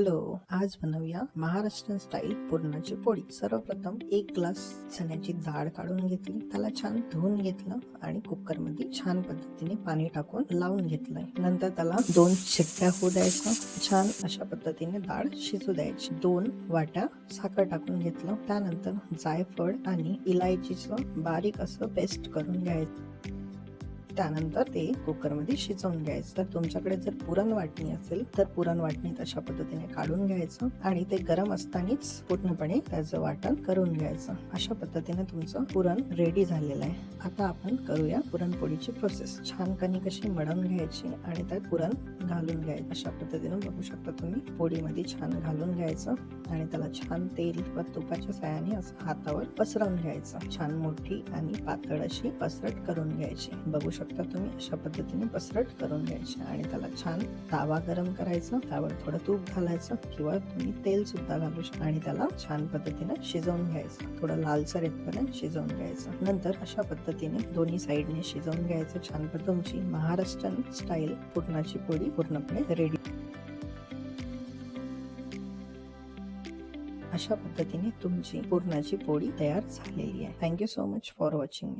Hello आज बनवूया Maharashtrian style पुरणाची पोळी. सर्वप्रथम एक ग्लास चण्याची डाळ काढून घेतली त्याला छान धुवून घेतलं आणि कुकरमध्ये छान पद्धतीने पाणी टाकून लावून घेतलंय. नंतर त्याला दोन शिट्ट्या होऊ द्यायचं छान अशा पद्धतीने डाळ शिजू द्यायची. दोन वाट्या साखर टाकून घेतलं. त्यानंतर जायफळ आणि इलायचीचं बारीक असं पेस्ट करून घ्यायचं. त्यानंतर ते कुकरमध्ये शिजवून घ्यायचं. तर तुमच्याकडे जर पुरण वाटणी असेल तर पुरण वाटणीत अशा पद्धतीने काढून घ्यायचं आणि ते गरम असतानाच पूर्णपणे त्याचं वाटण करून घ्यायचं. अशा पद्धतीने तुमचं पुरण रेडी झालेलं आहे. आता आपण करूया पुरणपोळीची प्रोसेस छान कणी कशी मळून घ्यायची आणि त्यात पुरण घालून घ्यायचं. अशा पद्धतीने बघू शकता तुम्ही. पोळीमध्ये छान घालून घ्यायचं आणि त्याला छान तेल व तुपाच्या सायाने असं हातावर पसरवून घ्यायचं. छान मोठी आणि पातळ अशी पसरट करून घ्यायची. बघू शकता तुम्ही अशा पद्धतीने पसरट करून घ्यायची आणि त्याला छान तावा गरम करायचा. त्यावर थोडं तूप घालायचं किंवा तुम्ही तेल सुद्धा घालू शकता आणि त्याला छान पद्धतीने शिजवून घ्यायचं. थोडं लालसर येतपर्यंत शिजवून घ्यायचं. नंतर अशा पद्धतीने दोन्ही साईडने शिजवून घ्यायचं छान तुमची महाराष्ट्रन स्टाईल पुरणाची पोळी पूर्णपणे रेडी अशा पद्धतीने तुमची पूर्णाची पोळी तयार झालेली आहे. Thank you so much for watching me